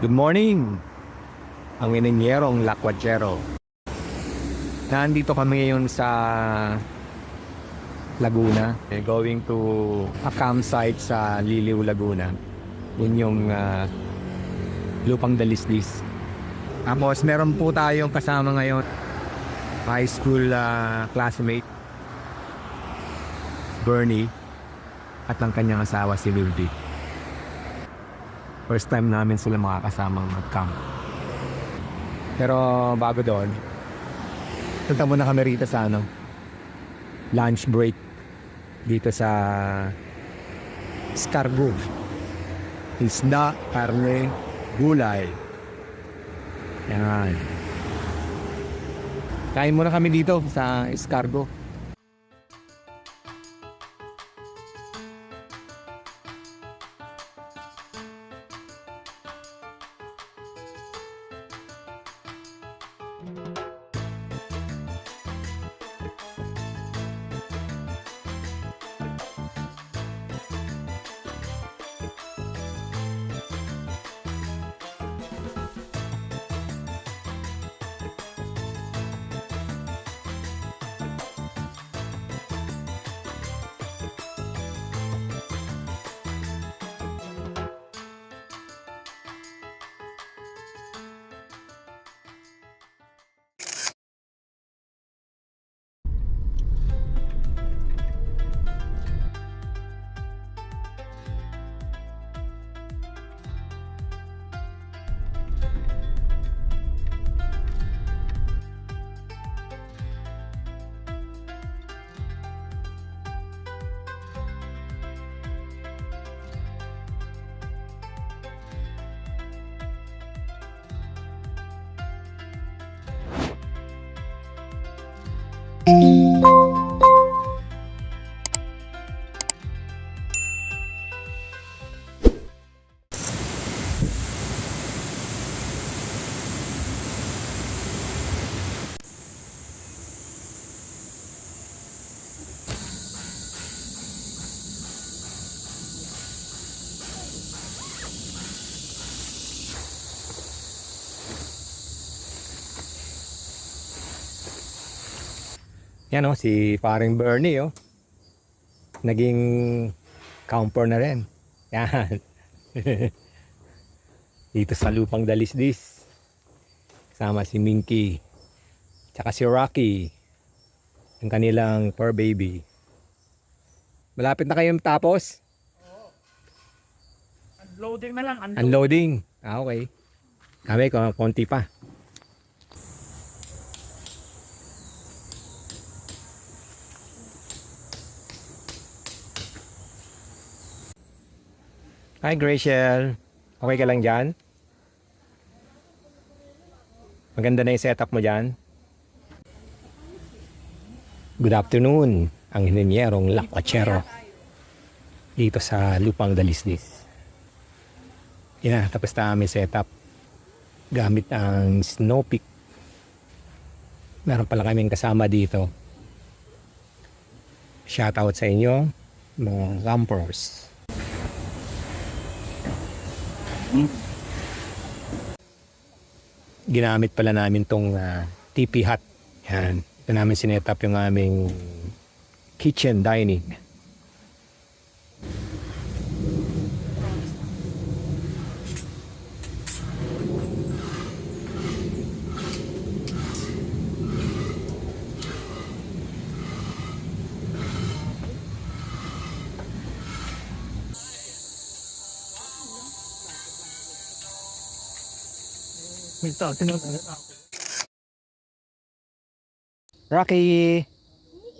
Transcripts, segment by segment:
Good morning! Ang ininyerong Lakwachero. Nandito kami ngayon sa Laguna. Eh, Going to a campsite sa Liliw, Laguna. Yun yung ah, lupang dalisdis. Tapos meron po tayong kasama ngayon high school ah, classmate Bernie at ang kanyang asawa si Wildy. First time namin sila makakasamang mag-camp. Pero bago doon, punta muna kami rito sa ano, lunch break dito sa Scargo. Isda, karne, gulay. Yan. Kain muna kami dito sa Escargo. Yan o, si paring Bernie oh. Naging camper na rin. Yan. Dito sa lupang dalisdis. Kasama si Minky. Tsaka si Rocky. Ang kanilang fur baby. Malapit na kayong tapos? Loading na lang. Unload. Unloading. Ah, okay. Kami, ko- konti pa. Hi, Graciel. Okay ka lang dyan? Maganda na yung setup mo dyan? Good afternoon. Ang hininyerong Lakwachero. Dito sa Lupang Dalisdis. Yan na, tapos na aming setup. Gamit ang snow pick. Meron pala kaming kasama dito. Shoutout sa inyo, mga campers. Ginamit pala namin tong ah, TP hut. Yan. Ito namin sinetup yung aming kitchen dining. Tinunod. Rocky!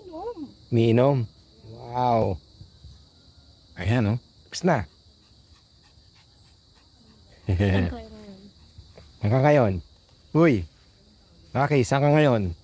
Inom. Miinom. Wow. Ayan, oh. Tapos na. Saan ka ngayon? Uy. Rocky, saan ka ngayon?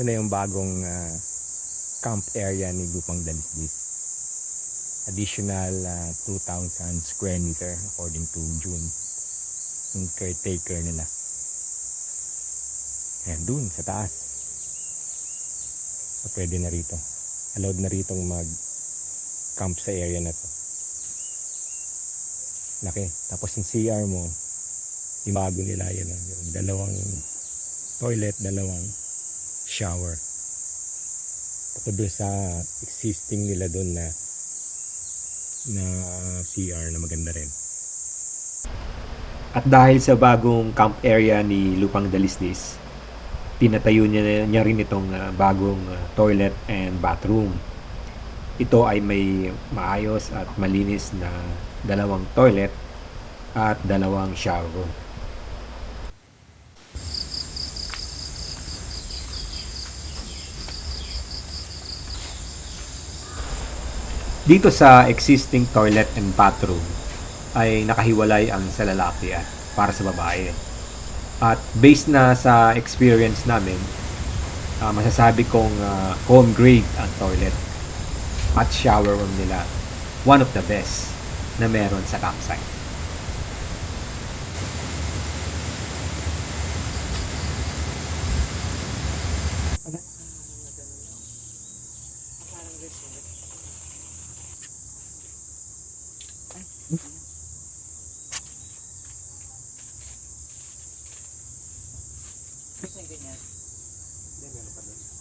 Ito na yung bagong ah, camp area ni Lupang Dalisdis. Additional ah, 2,000 square meter according to June. Yung caretaker nila. Ayan, dun sa taas. So, pwede na rito. Allowed na rito mag camp sa area na to. Laki. Tapos yung CR mo, yung bago nila yun. ah, Yung dalawang toilet, dalawang shower. Doon sa existing nila doon na na CR na maganda rin. At dahil sa bagong camp area ni Lupang Dalisdis, tinatayo niya, niya rin itong ah, bagong ah, toilet and bathroom. Ito ay may maayos at malinis na dalawang toilet at dalawang shower room. Dito sa existing toilet and bathroom ay nakahiwalay ang sa lalaki at para sa babae. At based na sa experience namin, ah, masasabi kong ah, home grade ang toilet at shower room nila. One of the best na meron sa campsite. Fix na ganyan. Hindi, meron pa doon.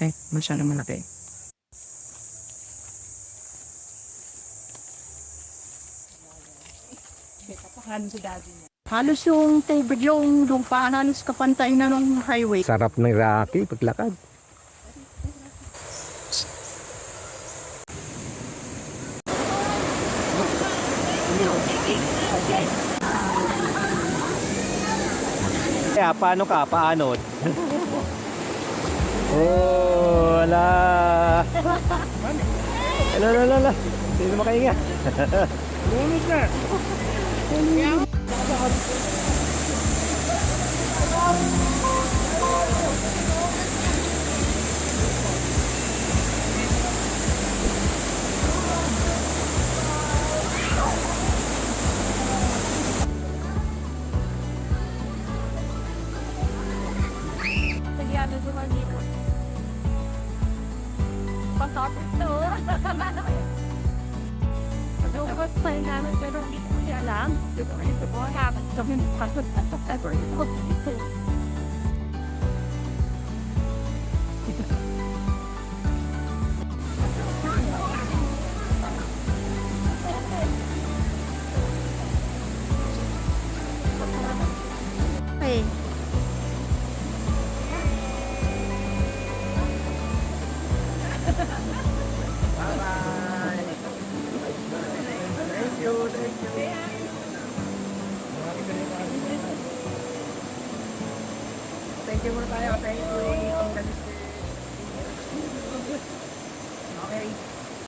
Eh, masyado malaki. Halos yung table yung lupa, halos kapantay na ng highway. Sarap ng Rocky paglakad. Kaya paano ka? Paano? oh, wala. Ala, ala, ala, ala. Hindi makahinga. Lunod na. Patapos to. Pagkakas pa yun namin pero hindi ko siya alam. Hindi ko rin po happen. Sabi mo, pasok at ever.